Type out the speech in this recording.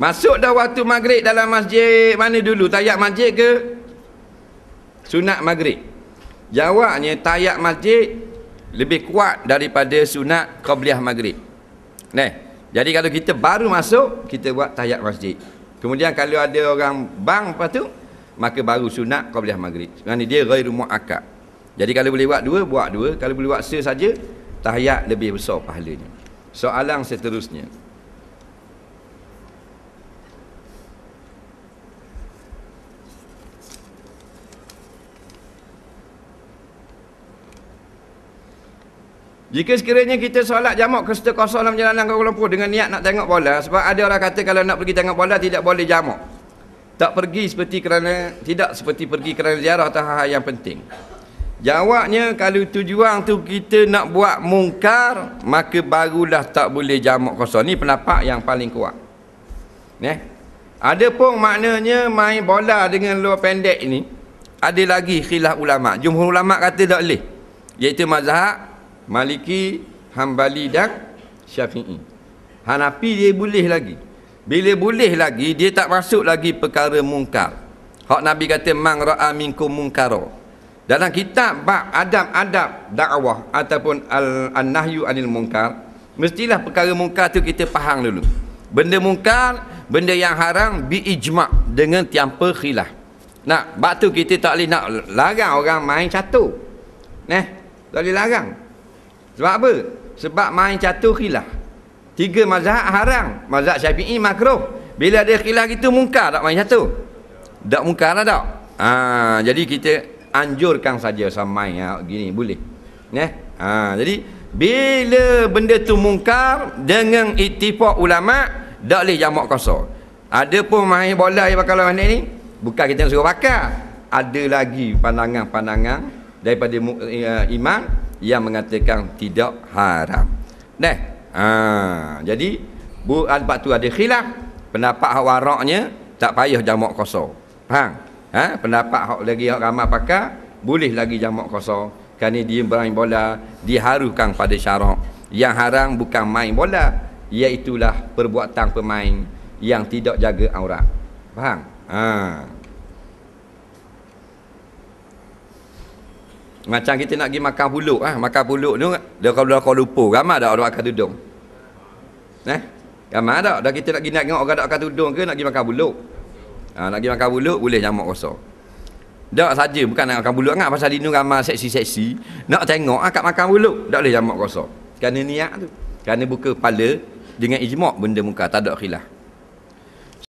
Masuk dah waktu maghrib dalam masjid mana dulu? Tayak masjid ke? Sunat maghrib. Jawabnya tayak masjid lebih kuat daripada sunat qabliyah maghrib. Nah, jadi kalau kita baru masuk, kita buat tayak masjid. Kemudian kalau ada orang bang lepas tu, maka baru sunat qabliyah maghrib. Kerana dia ghairu muakkad. Jadi kalau boleh buat dua, buat dua. Kalau boleh buat se saja, tahiyat lebih besar pahalanya. Soalan seterusnya. Jika sekiranya kita solat jamak ke serta kosong dalam jalanan Kuala Lumpur dengan niat nak tengok bola sebab ada orang kata kalau nak pergi tengok bola tidak boleh jamak. Tak pergi seperti kerana tidak seperti pergi kerana ziarah atau hal, -hal yang penting. Jawabnya kalau tujuan tu kita nak buat mungkar maka barulah tak boleh jamak kosong. Ni pendapat yang paling kuat. Neh. Ada pun maknanya main bola dengan luar pendek ini ada lagi khilaf ulama. Jumhur ulama kata tak boleh. Iaitu mazhab Maliki, Hambali dan Syafi'i. Hanafi dia boleh lagi. Bila boleh lagi, dia tak masuk lagi perkara mungkar. Hak Nabi kata, Man ra'a minkum mungkaro. Dalam kitab bab adab-adab dakwah ataupun al-nahyu anil mungkar, mestilah perkara mungkar tu kita faham dulu. Benda mungkar, benda yang haram bi ijma' dengan tiampa khilaf. Nak, bab tu kita tak boleh nak larang orang main catur. Nah, tak boleh larang. Sebab apa? Sebab main catur khilaf. Tiga mazhab haram. Mazhab syafi'i makruh. Bila ada khilaf itu mungkar tak main catur? Tak mungkar lah tak? Ha, jadi kita anjurkan saja sama main ha, gini boleh. Ne? Ha, jadi bila benda tu mungkar dengan ittifaq ulama tak boleh jamak kosong. Ada pun main bola yang bakal lawan ni bukan kita suruh bakar. Ada lagi pandangan-pandangan daripada uh, iman yang mengatakan tidak haram. Nah, ha, jadi bu sebab tu ada khilaf. Pendapat hak waraknya tak payah jamak kosong. Faham? Ha? pendapat hak lagi hak ramai pakar boleh lagi jamak kosong kerana dia bermain bola diharukan pada syarak. Yang haram bukan main bola, iaitulah perbuatan pemain yang tidak jaga aurat. Faham? Ha. Macam kita nak pergi makan puluk ah, makan puluk tu dia kalau kau lupa, ramai dak orang makan tudung. Eh? Ramai dak dah kita nak pergi nak tengok orang dak makan tudung ke nak pergi makan puluk. Ha, nak pergi makan puluk boleh jamak kosong. Tak saja bukan nak makan puluk ngak pasal dinu ramai seksi-seksi, nak tengok akak makan puluk, tak boleh jamak kosong. Kerana niat tu. Kerana buka kepala dengan ijma' benda muka tak ada khilaf.